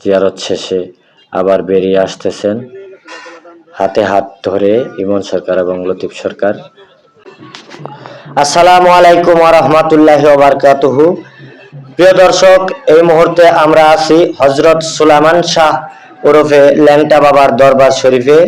জিয়ারত শেষে আবার বেরিয়ে আসতেছেন। হাতে হাত ধরে ইমন সরকার এবং লতিফ সরকার। আসসালামু আলাইকুম রহমতুল্লাহ বারকাতুহু। প্রিয় দর্শক, এই মুহূর্তে আমরা আছি হজরত সুলাইমান শাহ ওরফে ল্যাংটা বাবার দরবার শরীফে।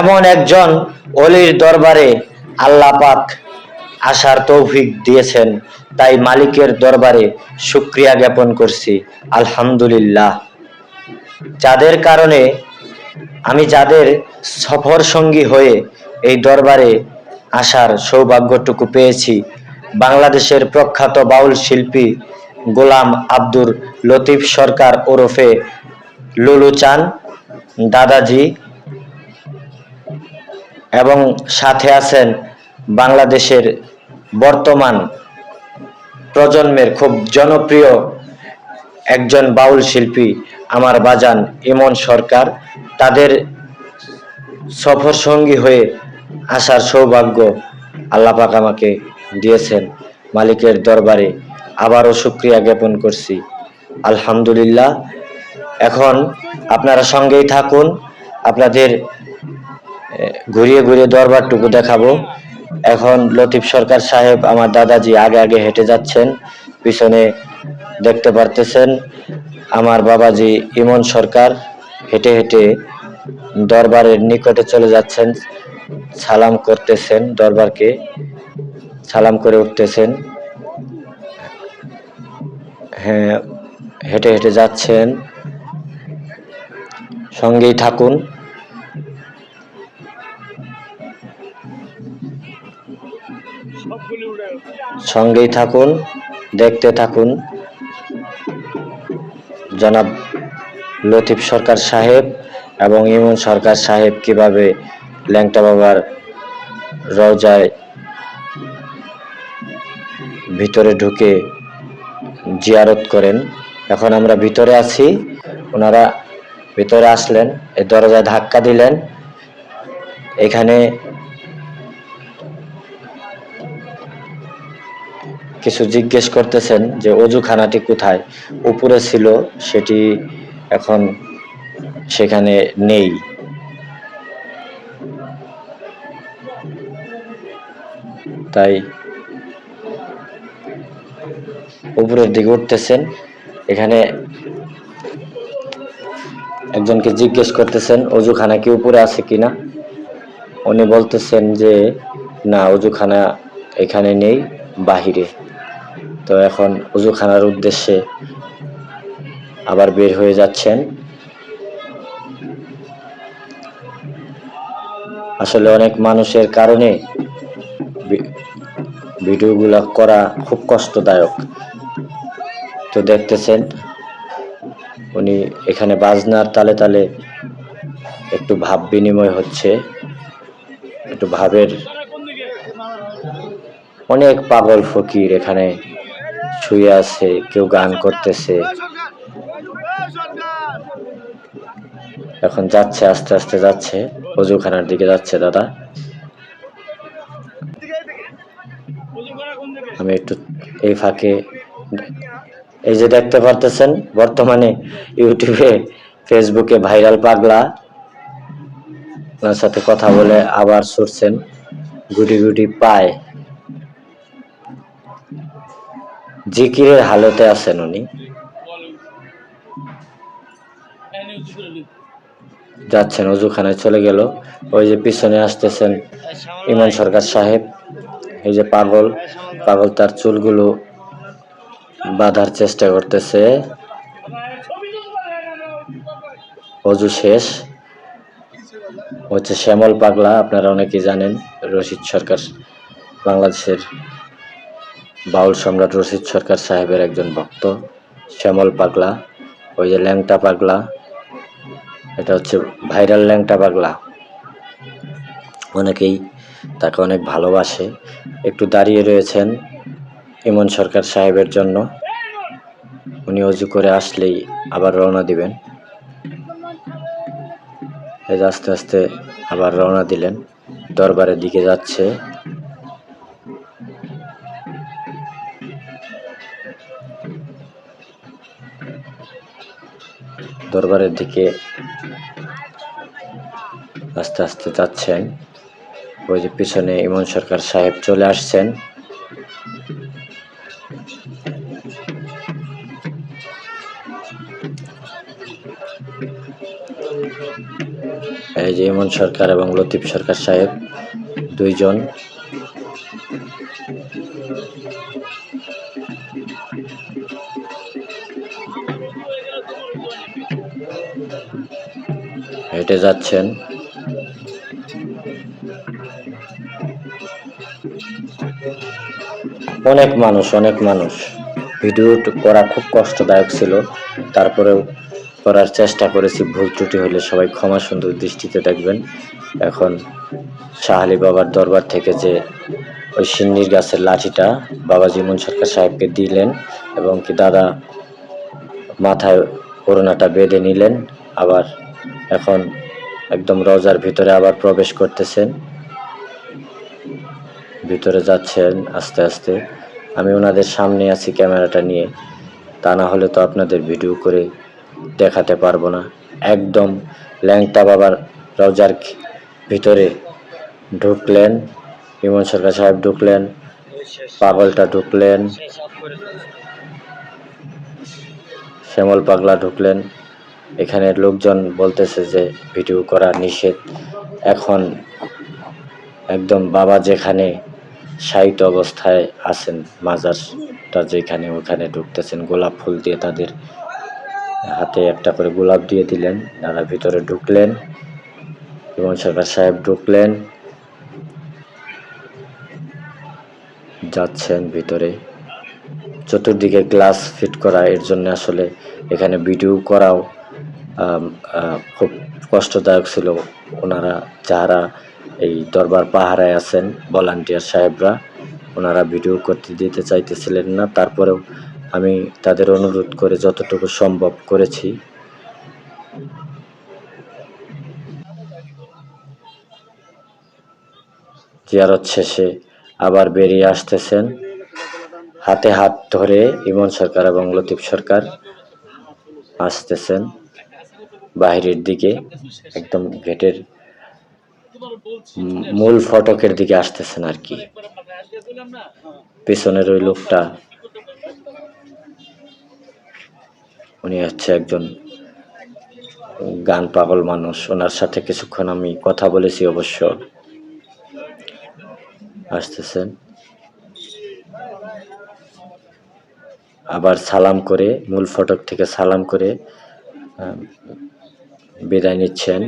এমন একজন অলির দরবারে আল্লাহ পাক আসার তৌফিক দিয়েছেন। তাই মালিকের দরবারে শুক্রিয়া জ্ঞাপন করছি। আলহামদুলিল্লাহ। যাদের কারণে আমি যাদের সফর সঙ্গী হয়ে এই দরবারে আসার সৌভাগ্যটুকু পেয়েছি। বাংলাদেশের প্রখ্যাত বাউল শিল্পী গোলাম আব্দুর লতিফ সরকার ওরফে লুলু চান, দাদাজি এবং সাথে আছেন বাংলাদেশের বর্তমান প্রজন্মের খুব জনপ্রিয় একজন বাউল শিল্পী আমার বাজান ইমন সরকার তাদের সফর সঙ্গী হয়ে আসার সৌভাগ্য আল্লাপাক আমাকে দিয়েছেন। মালিকের দরবারে আবারও শুক্রিয়া জ্ঞাপন করছি। আলহামদুলিল্লাহ। এখন আপনারা সঙ্গেই থাকুন। আপনাদের ঘুরিয়ে ঘুরিয়ে দরবারটুকু দেখাবো। এখন লতিফ সরকার সাহেব, আমার দাদাজি আগে আগে হেঁটে যাচ্ছেন। পিছনে দেখতে পারতেছেন, আমার বাবাজি ইমন সরকার হেঁটে হেঁটে দরবারের নিকটে চলে যাচ্ছেন, সালাম করতেছেন, দরবারকে সালাম করে উঠতেছেন। হ্যাঁ হেঁটে হেঁটে যাচ্ছেন। সঙ্গেই থাকুন। সঙ্গেই থাকুন, দেখতে থাকুন। জনাব লতিফ সরকার সাহেব এবং ইমন সরকার সাহেব কীভাবে ল্যাংটা বাবার রওজায় ভিতরে ঢুকে জিয়ারত করেন? এখন আমরা ভিতরে আছি। ওনারা ভিতরে আসলেন, এই দরজায় ধাক্কা দিলেন। এখানে কিছু জিজ্ঞেস করতেছেন যে অজুখানাটি কোথায়? উপরে ছিল, সেটি এখন সেখানে নেই। তাই উপরের দিকে উঠতেছেন। এখানে একজনকে জিজ্ঞেস করতেছেন, অজুখানা কি উপরে আছে কিনা? উনি বলতেছেন যে, না, অজুখানা এখানে নেই, বাহিরে। তো এখন অজুখানার উদ্দেশ্যে আবার বের হয়ে যাচ্ছেন। আসলে অনেক মানুষের কারণে ভিডিওগুলো করা খুব কষ্টদায়ক। তো দেখতেছেন, উনি এখানে বাজনার তালে তালে একটু ভাব বিনিময় হচ্ছে, একটু ভাবের অনেক পাগল ফকির এখানে শুয়ে আছে, কেউ গান করতেছে। এখন যাচ্ছে, আস্তে আস্তে যাচ্ছে। অজুখানার দিকে যাচ্ছে দাদা। আমি একটু এই ফাঁকে এই যে দেখতে পারতেছেন, বর্তমানে ইউটিউবে, ফেসবুকে ভাইরাল পাগলা। ওনার সাথে কথা বলে আবার ছুটছেন। গুটি গুটি পায়। জিকিরের হালতে আছেন উনি। যাচ্ছেন অজুখানায় চলে গেল। ওই যে পিছনে আসতেছেন ইমন সরকার সাহেব। এই যে পাগল পাগল তার চুলগুলো বাঁধার চেষ্টা করতেছে। অজু শেষ। হচ্ছে শ্যামল পাগলা, আপনারা অনেকেই জানেন, রশিদ সরকার বাংলাদেশের বাউল সম্রাট রশিদ সরকার সাহেবের একজন ভক্ত, শ্যামল পাগলা, ওই যে ল্যাংটা পাগলা, এটা হচ্ছে ভাইরাল ল্যাংটা পাগলা। অনেকেই তাকে অনেক ভালোবাসে। একটু দাঁড়িয়ে রয়েছেন ইমন সরকার সাহেবের জন্য। উনি অজু করে আসলেই আবার রওনা দিবেন। আস্তে আস্তে আবার রওনা দিলেন। দরবারের দিকে যাচ্ছে। দরবারের দিকে আস্তে আস্তে যাচ্ছেন। ওই যে পিছনে ইমন সরকার সাহেব চলে আসছেন। এই যে ইমন সরকার এবং লতিফ সরকার সাহেব, দুইজন। হেঁটে যাচ্ছেন। অনেক মানুষ অনেক মানুষ। ভিডিও করা খুব কষ্টদায়ক ছিল। তারপরেও করার চেষ্টা করেছি। ভুল ত্রুটি হলে সবাই ক্ষমা সুন্দর দৃষ্টিতে দেখবেন। এখন শাহ আলী বাবার দরবার থেকে যে ওই সিন্নির গাছের লাঠিটা বাবা জীবন সরকার সাহেবকে দিলেন এবং কি দাদা মাথায় করোনাটা বেঁধে নিলেন, আবার এখন একদম রোজার ভিতরে আবার প্রবেশ করতেছেন। ভিতরে যাচ্ছেন আস্তে আস্তে। আমি ওনাদের সামনে আছি ক্যামেরাটা নিয়ে। তা না হলে তো আপনাদের ভিডিও করে দেখাতে পারব না। একদম ল্যাংটা বাবার রোজার ভিতরে ঢুকলেন। ইমন সরকার সাহেব ঢুকলেন। পাগলটা ঢুকলেন। শ্যামল পাগলা ঢুকলেন। এখানে লোকজন বলতেছে যে ভিডিও করা নিষেধ। এখন একদম বাবা যেখানে সাহিত্য অবস্থায় আছেন, মাজারটা যেখানে ওখানে ঢুকতেছেন, গোলাপ ফুল দিয়ে তাদের হাতে একটা করে গোলাপ দিয়ে দিলেন। তারা ভিতরে ঢুকলেন ইমন সরকার সাহেব ঢুকলেন, যাচ্ছেন ভিতরে। চতুর্দিকে গ্লাস ফিট করা, এর জন্য আসলে এখানে ভিডিও করাও খুব কষ্টদায়ক ছিল ওনারা যারা এই দরবার পাহারায় আছেন ভলান্টিয়ার সাহেবরা। ওনারা ভিডিও করতে দিতে চাইতেছিলেন না। তারপরেও আমি তাদের অনুরোধ করে যতটুকু সম্ভব করেছি। জিয়ারত শেষে আবার বেরিয়ে আসতেছেন। হাতে হাত ধরে ইমন সরকার এবং লতিফ সরকার আসতেছেন। বাহিরের দিকে, একদম গেটের মূল ফটকের দিকে আসতেছেন আর কি। পেছনের ওই লোকটা, উনি হচ্ছে একজন গান পাগল মানুষ। ওনার সাথে কিছুক্ষণ আমি কথা বলেছি অবশ্য। আসতেছেন। আবার সালাম করে, মূল ফটক থেকে সালাম করে বিদায় নিচ্ছেন।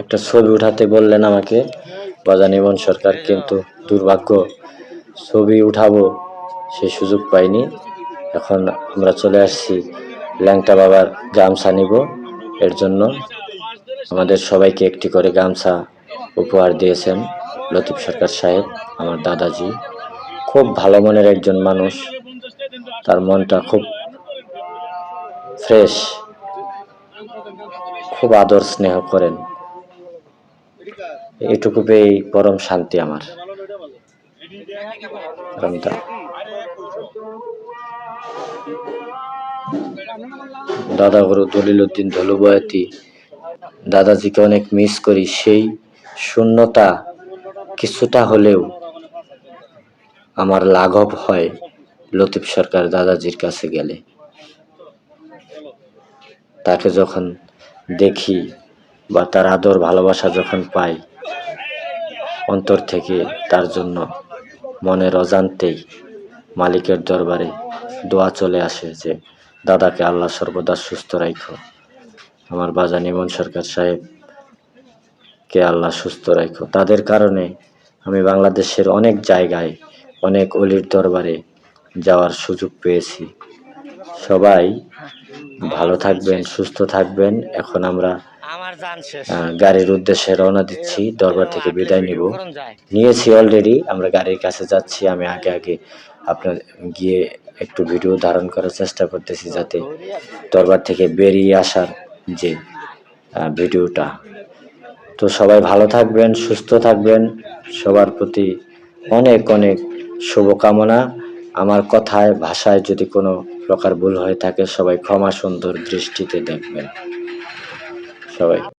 একটা ছবি উঠাতে বললেন আমাকে বজানিবন সরকার কিন্তু দুর্ভাগ্য, ছবি উঠাবো সেই সুযোগ পাইনি। এখন আমরা চলে আসছি, ল্যাংটা বাবার গামছা নিব, এর জন্য আমাদের সবাইকে একটি করে গামছা উপহার দিয়েছেন লতিফ সরকার সাহেব, আমার দাদাজি। খুব ভালো মনের একজন মানুষ, তার মনটা খুব ফ্রেশ। খুব আদর স্নেহ করেন। এটুকু পেয়েই পরম শান্তি আমার। রমদা। দাদা গুরু দলিল উদ্দিন ধলুবয়াতি, দাদাজিকে অনেক মিস করি। সেই শূন্যতা কিছুটা হলেও আমার লাঘব হয় লতিফ সরকার দাদাজির কাছে গেলে। তাকে যখন দেখি বা তার আদর ভালোবাসা যখন পাই অন্তর থেকে তার জন্য মনের অজান্তেই মালিকের দরবারে দোয়া চলে আসে যে, দাদাকে আল্লাহ সর্বদা সুস্থ রাখো আমার বাজান ইমন সরকার সাহেব কে আল্লাহ সুস্থ রাখো তাদের কারণে আমি বাংলাদেশের অনেক জায়গায় অনেক অলির দরবারে যাওয়ার সুযোগ পেয়েছি। সবাই ভালো থাকবেন সুস্থ থাকবেন। এখন আমরা গাড়ির উদ্দেশ্যে রওনা দিচ্ছি। দরবার থেকে বিদায় নিব। নিয়েছি অলরেডি আমরা গাড়ির কাছে যাচ্ছি। আমি আগে আগে আপনার গিয়ে একটু ভিডিও ধারণ করার চেষ্টা করতেছি যাতে দরবার থেকে বেরিয়ে আসার যে ভিডিওটা। তো সবাই ভালো থাকবেন সুস্থ থাকবেন। সবার প্রতি অনেক অনেক শুভকামনা। আমার কথায়, ভাষায় যদি কোনো প্রকার ভুল হয়ে থাকে, সবাই ক্ষমা সুন্দর দৃষ্টিতে দেখবেন। সবাই